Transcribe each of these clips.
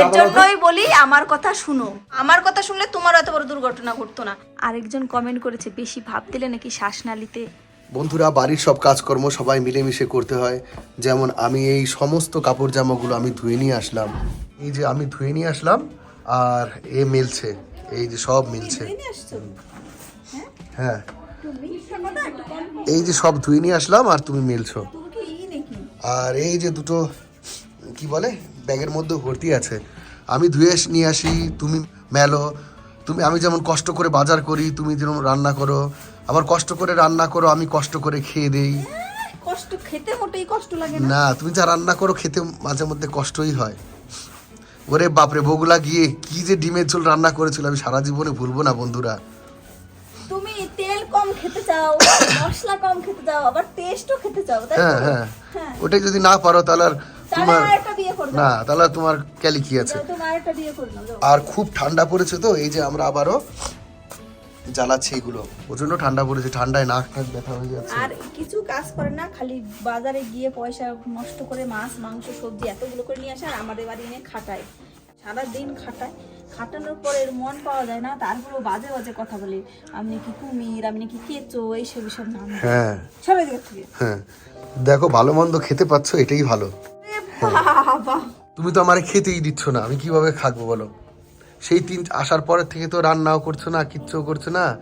এর। জন্যই বলি আমার কথা শুনো। আমার কথা শুনলে তোমার এত বড় দুর্ঘটনা ঘটতো না। আরেকজন কমেন্ট করেছে বেশি ভাব দিলে নাকি শ্বাসনালীতে বন্ধুরা বাড়ির সব কাজকর্ম সবাই মিলেমিশে করতে হয়। যেমন আমি এই সমস্ত কাপড় জামাগুলো আমি ধুয়ে নিয়ে আসলাম। এই যে আমি ধুয়ে নিয়ে আসলাম আর এ মিলছে। এই যে সব মিলছে। হ্যাঁ? এই যে সব ধুয়ে নিয়ে আসলাম আর তুমি মিলছো। আর এই যে দুটো কি বলে? ব্যাগের মধ্যে ভর্তি আছে। আমি ধুয়ে নিয়ে আসি তুমি মেলো তুমি আমি যেমন কষ্ট করে বাজার করি তুমি যেমন রান্না করো আবার কষ্ট করে রান্না করো আমি কষ্ট করে খেয়ে দেই। কষ্ট খেতে মোটেই কষ্ট লাগে না। তুমি যা রান্না করো খেতে মাঝে মধ্যে কষ্টই হয়। ওরে বাপরে বগুলা গিয়ে কি যে ডিমের ঝোল রান্না করেছিল আমি সারা জীবনে ভুলবো না বন্ধুরা। তুমি তেল কম খেতে চাও মশলা কম খেতে চাও আবার টেস্টও খেতে চাও তাই হ্যাঁ হ্যাঁ। হ্যাঁ। ওটাই যদি না পারো তাহলে আর তাহলে তোমার না তাহলে তোমার ক্যালি কি আছে। আর খুব ঠান্ডা পড়েছে তো এই যে আমরা আবারও জ্বালাচ্ছি এগুলো। প্রচণ্ড ঠান্ডা পড়েছে ঠান্ডায় নাক টাক ব্যথা হয়ে যাচ্ছে। আর কিছু কাজ করে না খালি বাজারে গিয়ে পয়সা নষ্ট করে মাছ মাংস সবজি এতগুলো করে নিয়ে আসে আর আমাদের বাড়ি এনে খাটায়। সারা দিন খাটায়। খাটানোর পরে এর মন পাওয়া যায় না তারপরেও বাজে বাজে কথা বলে আপনি কি কুমির আপনি কি কেঁচো এইসব এইসব নাম হ্যাঁ। সবাই থেকে। হ্যাঁ। দেখো ভালো মন্দ খেতে পাচ্ছ এটাই ভালো। তুমি তো আমার খেতেই দিচ্ছ না আমি কীভাবে খাব বলো? সেই তিন আসার পরের থেকে তো রান্নাও করছ না কিচ্ছু করছ না।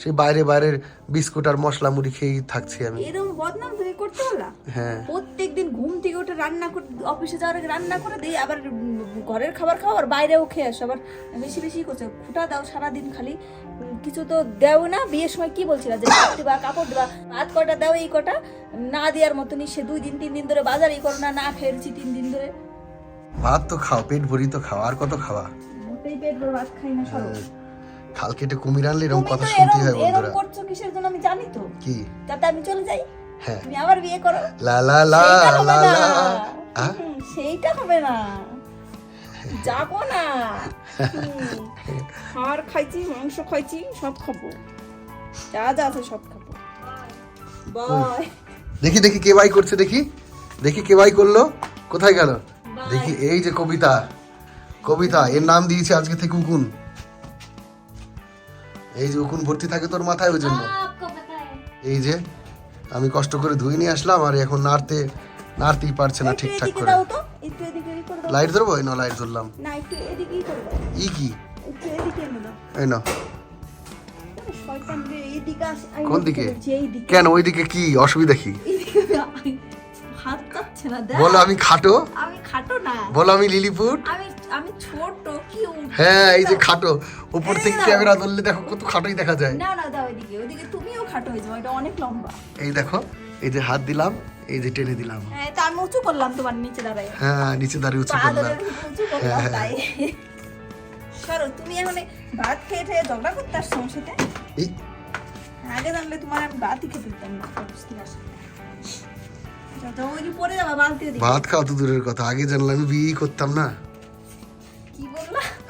সেই বাইরে বাইরের বিস্কুট আর মশলা মুড়ি খেয়েই থাকছি আমি। এরকম বদনাম তুমি করতে পারলা? হ্যাঁ। ঘুম থেকে উঠে রান্না করে অফিসে যাওয়ার আগে রান্না করে দিই আবার ঘরের খাবার খাও আর বাইরেও খেয়ে আসো। আবার বেশি বেশি করছ। খুঁটা দাও সারাদিন খালি। কিছু তো দেও না। বিয়ের সময় কি বলছিলা যে ভাত দিবা কাপড় দিবা? ভাত কটা দাও এই কটা। না দেওয়ার মতনই সে দুই দিন তিন দিন ধরে বাজারই করো না না খেয়েছি তিন দিন ধরে। ভাত তো খাও পেট ভরি তো খাও। আর কত খাওয়া? মোটেই পেট ভরে ভাত খাই না সরো। খাল কেটে কুমির আনলে এরকম কথা শুনতে হয় বন্ধুরা। করছ কিসের জন্য আমি জানি তো। কি? যাতে আমি চলে যাই। হ্যাঁ। তুমি আবার বিয়ে করো। লা লা লা লা। লা সেইটা হবে না। যাব না। হাড় খাইছি মাংস খাইছি সব খাব। যা যা আছে সব খাব। বাই। দেখি দেখি কে বাই করছে দেখি। দেখি কে বাই করল। কোথায় গেল? দেখি এই যে কবিতা। কবিতা এর নাম দিয়েছে আজকে থেকে উকুন এই যে উকুন ভর্তি থাকে তোর মাথায় ওই জন্য। এই যে আমি কষ্ট করে ধুয়ে নিয়ে আসলাম আর এখন নাড়তে নাড়তেই পারছে না ঠিকঠাক করে। লাইট ধরবো? এই না লাইট ধরলাম। ই কি? এই না। কোন দিকে? কেন ওইদিকে কি? অসুবিধা কি? হাত না দেখ। বলো আমি খাটো? আমি খাটো না। বলো আমি লিলিপুট আমি আমি ছোট কিউট হ্যাঁ এই যে খাটো। উপর থেকে ক্যামেরা ধরলে দেখো কত খাটোই দেখা যায়। না না দাও এদিকে ওইদিকে তুমিও খাটো হয়ে যাও এটা অনেক লম্বা। এই দেখো এই যে হাত দিলাম এই যে টেনে দিলাম। হ্যাঁ তা আমি উঁচু করলাম তোমার নিচে দাঁড়ায়। হ্যাঁ নিচে দাঁড়িয়ে উঁচু করলাম। উঁচু করলাম তাই। সরো তুমি এখন ভাত খেয়ে খেয়ে ঝগড়া করতে আসছো আমার সাথে? আগে জানলে তোমার আমি ভাতই খেতে দিতাম না ভাত খাওয়া তো দূরের কথা আগে জানলে আমি বিয়েই করতাম না।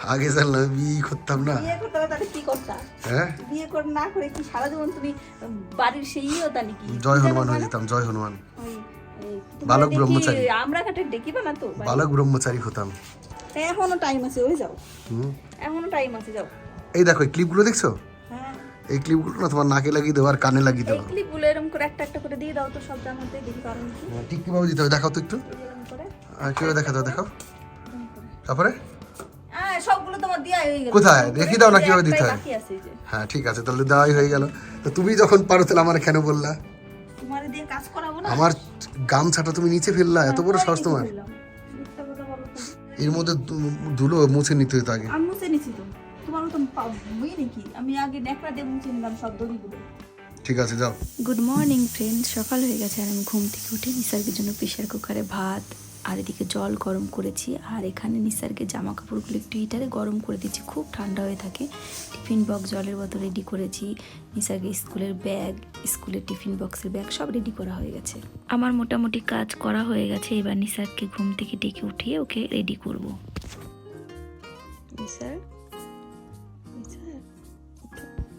আগে জানলে আমি বিয়েই করতাম না। বিয়ে হ্যাঁ? বিয়ে করে না করে কি সারা জীবন তুমি বাড়ির সেই হতা নাকি? জয় হনুমান হয়ে যেতাম জয় হনুমান। বালক ব্রহ্মচারী। আমরা কাটে না তো বালক ব্রহ্মচারী হতাম। এখনও টাইম আছে ওই যাও। হুম। এখনও টাইম আছে যাও। এই দেখো ক্লিপগুলো দেখছ? এই ক্লিপগুলো না তোমার নাকে লাগিয়ে দেবো আর কানে লাগিয়ে দেবো। ক্লিপগুলো এরকম করে একটা একটা করে দিয়ে দাও তো সব জামাতে দেখি কারণ হ্যাঁ, ঠিক কীভাবে দিতে হবে? দেখাও তো একটু। আর কীভাবে দেখাতে হবে? দেখাও। তারপরে? হ্যাঁ সবগুলো তোমার দেওয়াই হয়ে গেল। কোথায়? দেখিয়ে দাও না কীভাবে দিতে হয়। হ্যাঁ ঠিক আছে তাহলে দেওয়াই হয়ে গেল। তো তুমি যখন পারো তাহলে আমার কেন বললা? তোমার দিয়ে কাজ করাবো না? আমার গামছাটা তুমি নিচে ফেললা এত বড় সাহস তোমার। বললাম। মিথ্যা কথা বলো তো। এর মধ্যে ধুলো মুছে নিতে হতো আগে। আমি মুছে নিছি তো। তোমার তো বই নাকি আমি আগে নেকড়া দিয়ে মুছে নিলাম সব দড়িগুলো। ঠিক আছে যাও। গুড মর্নিং ফ্রেন্ড সকাল হয়ে গেছে আর আমি ঘুম থেকে উঠে নিসার্গের জন্য প্রেশার কুকারে ভাত আর এদিকে জল গরম করেছি আর এখানে নিসার্গের জামা কাপড়গুলো একটু হিটারে গরম করে দিচ্ছি। খুব ঠান্ডা হয়ে থাকে। টিফিন বক্স জলের বোতল রেডি করেছি। নিসার্গের স্কুলের ব্যাগ স্কুলের টিফিন বক্সের ব্যাগ সব রেডি করা হয়ে গেছে। আমার মোটামুটি কাজ করা হয়ে গেছে। এবার নিসার্গকে ঘুম থেকে ডেকে উঠিয়ে ওকে রেডি করব। নিসার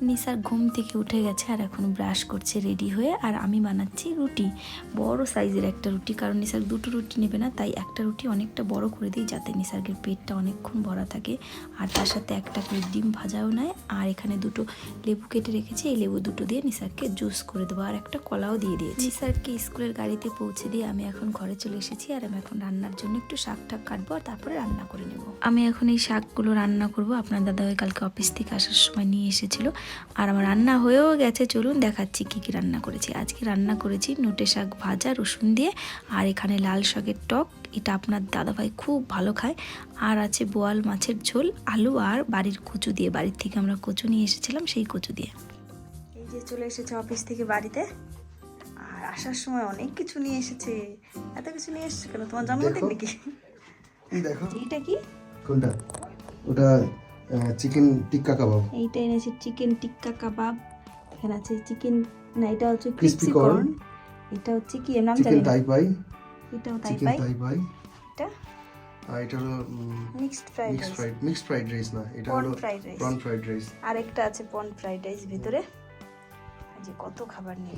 নিসার ঘুম থেকে উঠে গেছে আর এখন ব্রাশ করছে রেডি হয়ে। আর আমি বানাচ্ছি রুটি, বড় সাইজের একটা রুটি, কারণ নিসার দুটো রুটি নেবে না, তাই একটা রুটি অনেকটা বড় করে দিই যাতে নিসার্গের পেটটা অনেকক্ষণ ভরা থাকে। আর তার সাথে একটা করে ডিম ভাজাও নেয়। আর এখানে দুটো লেবু কেটে রেখেছি, এই লেবু দুটো দিয়ে নিসারকে জুস করে দেবো। আর একটা কলাও দিয়ে দিয়েছি। নিসারকে স্কুলের গাড়িতে পৌঁছে দিয়ে আমি এখন ঘরে চলে এসেছি আর আমি এখন রান্নার জন্য একটু শাক টাক কাটবো আর তারপরে রান্না করে নেব। আমি এখন এই শাকগুলো রান্না করব। আপনার দাদা দাদাভাই কালকে অফিস থেকে আসার সময় নিয়ে এসেছিল। আর আমার রান্না হয়েও গেছে চলুন দেখাচ্ছি কি কি রান্না করেছি। আজকে রান্না করেছি নোটে শাক ভাজা রসুন দিয়ে আর এখানে লাল শাকের টক। এটা আপনার দাদাভাই খুব ভালো খায়। আর আছে বোয়াল মাছের ঝোল আলু আর বাড়ির কচু দিয়ে। বাড়ির থেকে আমরা কচু নিয়ে এসেছিলাম সেই কচু দিয়ে। এই যে চলে এসেছে অফিস থেকে বাড়িতে। আর আসার সময় অনেক কিছু নিয়ে এসেছে। এত কিছু নিয়ে এসেছে কেন? তোমার জন্মদিন দেখো। নাকি? দেখো। এইটা কি? কোনটা? ওটা চিকেন টিক্কা কাবাব। এইটা এনেছে চিকেন টিক্কা কাবাব। এখানে আছে চিকেন না এটা হচ্ছে ক্রিসপি কর্ন এটা হচ্ছে কি এর নাম জানি না। টাই পাই এটাও চিকেন পাই টাই পাই এটা? আর এটা হলো mixed fried mixed rice fried mixed fried rice না এটা হলো। প্রন ফ্রাইড রাইস আরেকটা আছে পন ফ্রাইড রাইস ভিতরে। যে কত খাবার নিয়ে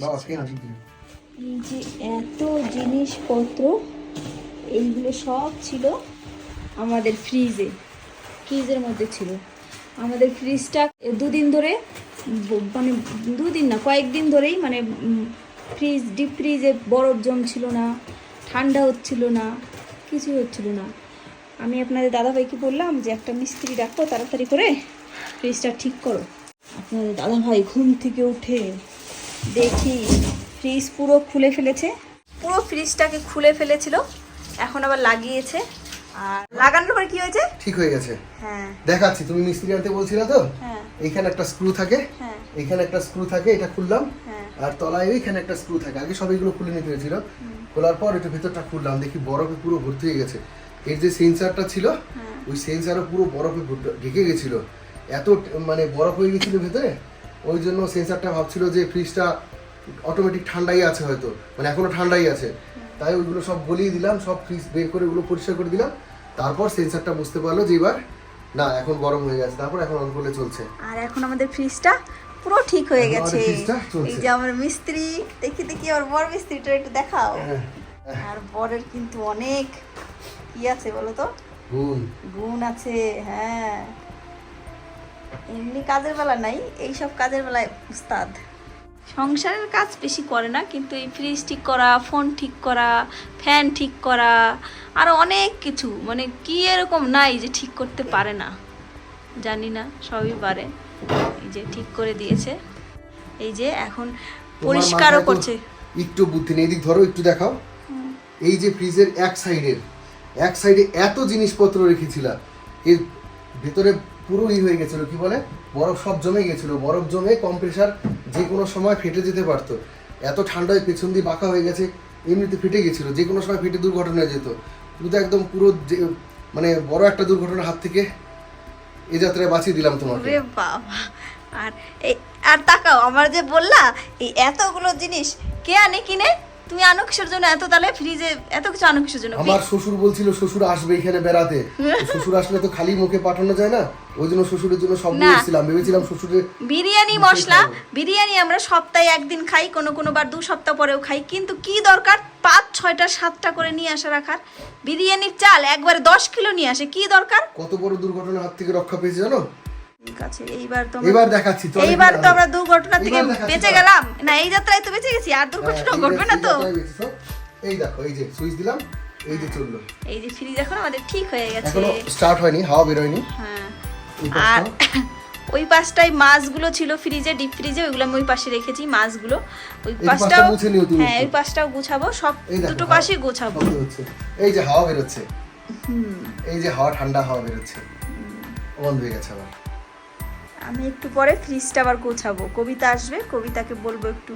এই যে এত জিনিসপত্র এইগুলো সব ছিল আমাদের ফ্রিজে ফ্রিজের মধ্যে ছিল। আমাদের ফ্রিজটা দুদিন ধরে মানে দুদিন না, কয়েকদিন ধরেই মানে ফ্রিজ ডিপ ফ্রিজে বরফ জমছিল না, ঠান্ডা হচ্ছিল না, কিছুই হচ্ছিল না। আমি আপনাদের দাদাভাইকে বললাম যে, একটা মিস্ত্রি ডাকো তাড়াতাড়ি করে ফ্রিজটা ঠিক করো। আপনাদের দাদাভাই ঘুম থেকে উঠে দেখি ফ্রিজ পুরো খুলে ফেলেছে। পুরো ফ্রিজটাকে খুলে ফেলেছিল, এখন আবার লাগিয়েছে। আর লাগানোর পর কি হয়েছে? ঠিক হয়ে গেছে। হ্যাঁ। দেখাচ্ছি তুমি মিস্ত্রি আনতে বলছিলে তো? হ্যাঁ। এইখানে একটা স্ক্রু থাকে। হ্যাঁ। এইখানে একটা স্ক্রু থাকে এটা খুললাম। হ্যাঁ। আর তলায় ওইখানে একটা স্ক্রু থাকে। আগে সব এগুলো খুলে নিতে হয়েছিল। খোলার পর একটু ভেতরটা খুললাম। দেখি বরফে পুরো ভর্তি হয়ে গেছে। এর যে সেন্সারটা ছিল হ্যাঁ। ওই সেন্সারও পুরো বরফে ঢেকে গেছিল। এত মানে বরফ হয়ে গেছিল ভেতরে। ওই জন্য সেন্সারটা ভাবছিল যে ফ্রিজটা অটোমেটিক ঠান্ডাই আছে হয়তো। মানে এখনও ঠান্ডাই আছে। তাই ওইগুলো সব গলিয়ে দিলাম সব ফ্রিজ বের করে ওগুলো পরিষ্কার করে দিলাম। তারপর সেন্সারটা বুঝতে পারল যে এবার না এখন গরম হয়ে গেছে তারপর এখন অন করলে চলছে। আর এখন আমাদের ফ্রিজটা পুরো ঠিক হয়ে গেছে। এই যে আমার মিস্ত্রি দেখি দেখি আমার বড় মিস্ত্রিটা একটু দেখাও। হ্যাঁ। আর বরের কিন্তু অনেক কি আছে বলো তো? গুণ। গুণ আছে হ্যাঁ। এমনি কাজের বেলা নাই এইসব কাজের বেলায় উস্তাদ। সংসারের কাজ বেশি করে না কিন্তু এই ফ্রিজ ঠিক করা ফোন ঠিক করা ফ্যান ঠিক করা আরও অনেক কিছু। মানে কি এরকম নাই যে ঠিক করতে পারে না। জানি না সবই পারে। এই যে ঠিক করে দিয়েছে। এই যে এখন পরিষ্কারও করছে। একটু বুদ্ধি নেই। এদিক ধরো একটু দেখাও। এই যে ফ্রিজের এক সাইডের এক সাইডে এত জিনিসপত্র রেখেছিলা এর ভেতরে পুরো ই হয়ে গেছিল, কি বলে? বরফ সব জমে গেছিল, বরফ জমে কম্প্রেসার যে কোনো সময় ফেটে যেতে পারতো। এত ঠান্ডায় পেছন দিয়ে বাঁকা হয়ে গেছে, এমনিতে ফেটে গেছিল, যে কোনো সময় ফেটে দুর্ঘটনা হয়ে যেত। তুমি তো একদম পুরো মানে বড় একটা দুর্ঘটনার হাত থেকে এ যাত্রায় বাঁচিয়ে দিলাম তোমাকে। রে আর আর তাকাও, আমার যে বললা, এই এতগুলো জিনিস কে আনে, কিনে? তুমি আনো কিসের জন্য এত তাহলে ফ্রিজে এত কিছু আনো কিসের জন্য আমার শ্বশুর বলছিল শ্বশুর আসবে এখানে বেড়াতে। শ্বশুর আসলে তো খালি মুখে পাঠানো যায় না? ওই জন্য শ্বশুরের জন্য সব নিয়ে এসেছিলাম ভেবেছিলাম শ্বশুরের বিরিয়ানি মশলা বিরিয়ানি আমরা সপ্তাহে একদিন খাই কোনো কোনো বার দু সপ্তাহ পরেও খাই কিন্তু কি দরকার? পাঁচ ছয়টা সাতটা করে নিয়ে আসা রাখার। বিরিয়ানির চাল একবারে দশ কিলো নিয়ে আসে কি দরকার? কত বড় দুর্ঘটনার হাত থেকে রক্ষা পেয়েছে জানো? ঠিক আছে এইবার তো এবার দেখাচ্ছি চলো এইবার তো আমরা দুর্ঘটনা থেকে বেঁচে গেলাম। না এই যাত্রায় তো বেঁচে গেছি আর হ্যাঁ, দুর্ঘটনা ঘটবে না তো। যাত্রায় বেঁচে সব। এই দেখো এই যে সুইচ দিলাম এই যে চলল। এই যে ফ্রিজ এখন আমাদের ঠিক হয়ে গেছে। এখনও স্টার্ট হয়নি হাওয়া বেরোয়নি। হ্যাঁ। আর ওই পাশটায় মাছগুলো ছিল ফ্রিজে ডিপ ফ্রিজে ওইগুলো আমি ওই পাশে রেখেছি মাছগুলো। ওই পাশটা পাশটাও হ্যাঁ ওই পাশটাও গুছাবো সব দুটো পাশে গোছাবো। এই যে হাওয়া বেরোচ্ছে। এই যে হাওয়া ঠান্ডা হাওয়া বেরোচ্ছে। বন্ধ হয়ে গেছে আবার। একটু পরে ফ্রিজটা আবার গোছাবো। কবিতা আসবে কবিতাকে বলব একটু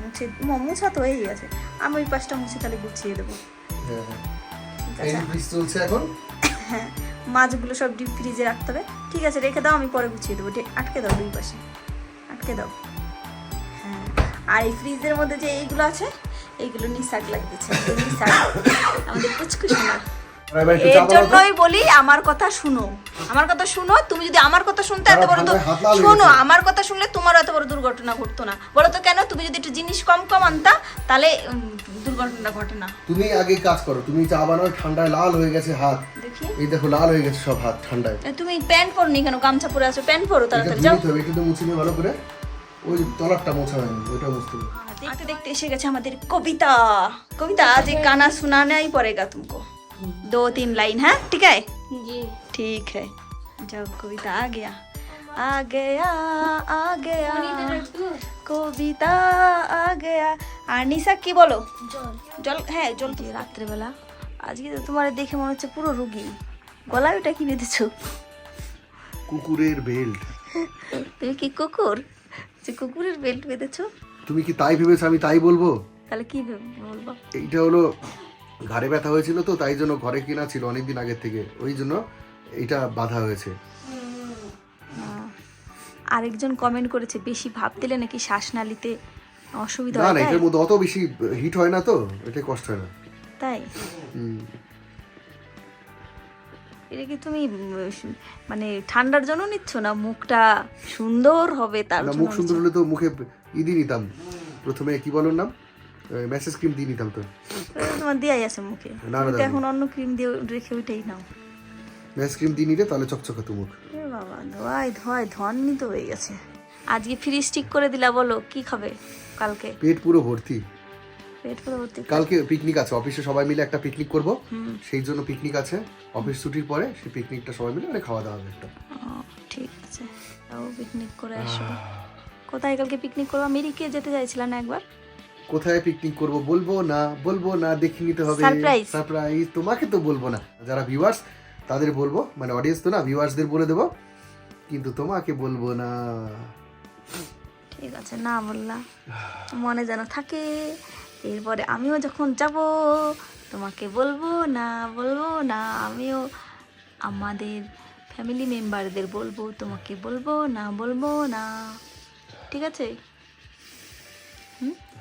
মুছে মুছা তো হয়েই গেছে। আমি ওই পাশটা মুছে তাহলে গুছিয়ে দেবো। হ্যাঁ, হ্যাঁ। ঠিক এই আছে? যে ফ্রিজ চলছে এখন? হ্যাঁ মাছগুলো সব ডিপ ফ্রিজে রাখতে হবে। ঠিক আছে রেখে দাও আমি পরে গুছিয়ে দেবো। আটকে দাও দুই পাশে। আটকে দাও। হ্যাঁ আর এই ফ্রিজের মধ্যে যে এইগুলো আছে এইগুলো নিশাক লাগতেছে নিশাক আমাদের এবার একটু এর জন্যই বলি আমার কথা শুনো। আমার কথা শুনো তুমি যদি আমার কথা শুনতে এত বড় শোনো আমার কথা শুনলে তোমার এত বড় দুর্ঘটনা ঘটতো না। বলো তো কেন তুমি যদি একটু জিনিস কম কম আনতা তাহলে দুর্ঘটনা ঘটে না। তুমি আগে কাজ করো তুমি চা বানাও ঠান্ডায় লাল হয়ে গেছে হাত। এই দেখো লাল হয়ে গেছে সব হাত ঠান্ডায়। তুমি প্যান্ট পরনি কেন? গামছা পরে আছো প্যান্ট পরো তাড়াতাড়ি যাও। তো মুছে ভালো করে ওই মোছা হয়নি ওটা মুছতে দেখতে এসে গেছে আমাদের কবিতা। কবিতা আজ কানা শোনা নাই পড়েগা তুমকো। दो तीन लाइन है ठीक है জি ठीक है जब कविता आ गया आ गया आ गया কবিতা আ গয়া আর নিশা কি বলো জল হ্যাঁ জল যে রাত্রেবেলা আজকে তো তোমার দেখে মনে হচ্ছে পুরো রুগী গলায় ওটা কি বেঁধেছো কুকুরের বেল্ট তুমি কি কুকুর যে কুকুরের বেল্ট বেঁধেছো তুমি কি তাই ভেবেছো আমি তাই বলবো তাহলে কি ভেবে বলবো এইটা হলো ঘাড়ে ব্যথা হয়েছিল তো তাই জন্য ঘরে কিনা ছিল অনেকদিন আগের থেকে। ওই জন্য এটা বাধা হয়েছে। আরেকজন কমেন্ট করেছে বেশি ভাব দিলে নাকি শ্বাসনালীতে অসুবিধা হয়? না? এটার মধ্যে অত বেশি হিট হয় না তো এটা কষ্ট হয় না। তাই। এটা কি তুমি মানে ঠান্ডার জন্য নিচ্ছ না মুখটা সুন্দর হবে তার জন্য মুখ সুন্দর হলে তো মুখে ই দিয়ে নিতাম। প্রথমে কি বলো নাম? মেসেজ ক্রিম দিয়ে নিতাম তো। তোমার দেয়াই আছে মুখে। এখন অন্য ক্রিম দিয়ে রেখে ওইটাই নাও। মেসেজ ক্রিম দিয়ে নিলে তাহলে চকচকে তো মুখ বাবা ধোয়াই ধোয়াই ধন্নি তো হয়ে গেছে। আজকে ফ্রিজ ঠিক করে দিলা বলো কি খাবে কালকে? পেট পুরো ভর্তি। পেট করে ভর্তি। কালকে পিকনিক আছে অফিসে সবাই মিলে একটা পিকনিক করব। সেই জন্য পিকনিক আছে। অফিস ছুটির পরে সেই পিকনিকটা সবাই মিলে মানে খাওয়া দাওয়া হবে একটা। ঠিক আছে। তাও পিকনিক করে আসো। কোথায় কালকে পিকনিক করব? আমেরিকে যেতে চাইছিলাম না একবার। কোথায় পিকনিক করব বলব না বলব না দেখে নিতে হবে. সারপ্রাইজ তোমাকে তো বলব না। যারা ভিউয়ার্স তাদের বলব মানে অডিয়েন্স তো না ভিউয়ার্সদের বলে দেবো। কিন্তু তোমাকে বলব না। ঠিক আছে না বললাম। মনে যেন থাকে। এরপরে আমিও যখন যাব তোমাকে বলব না বলব না আমিও আমাদের ফ্যামিলি মেম্বারদের বলব তোমাকে বলব না বলব না। ঠিক আছে?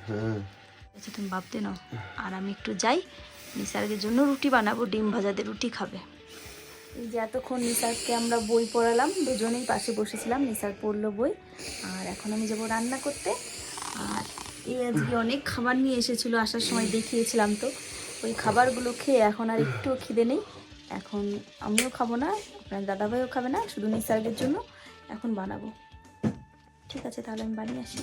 হ্যাঁ। আচ্ছা তুমি ভাবতে নাও। আর আমি একটু যাই নিসার্গের জন্য রুটি বানাবো ডিম ভাজাতে রুটি খাবে। এই যে এতক্ষণ নিসারকে আমরা বই পড়ালাম দুজনেই পাশে বসেছিলাম নিসার পড়ল বই। আর এখন আমি যাব রান্না করতে। আর এই আজকে অনেক খাবার নিয়ে এসেছিল আসার সময় দেখিয়েছিলাম তো। ওই খাবারগুলো খেয়ে এখন আর একটুও খিদে নেই। এখন আমিও খাব না আপনার দাদাভাইও খাবে না শুধু নিসার্গের জন্য। এখন বানাবো। ঠিক আছে তাহলে আমি বানিয়ে আসি।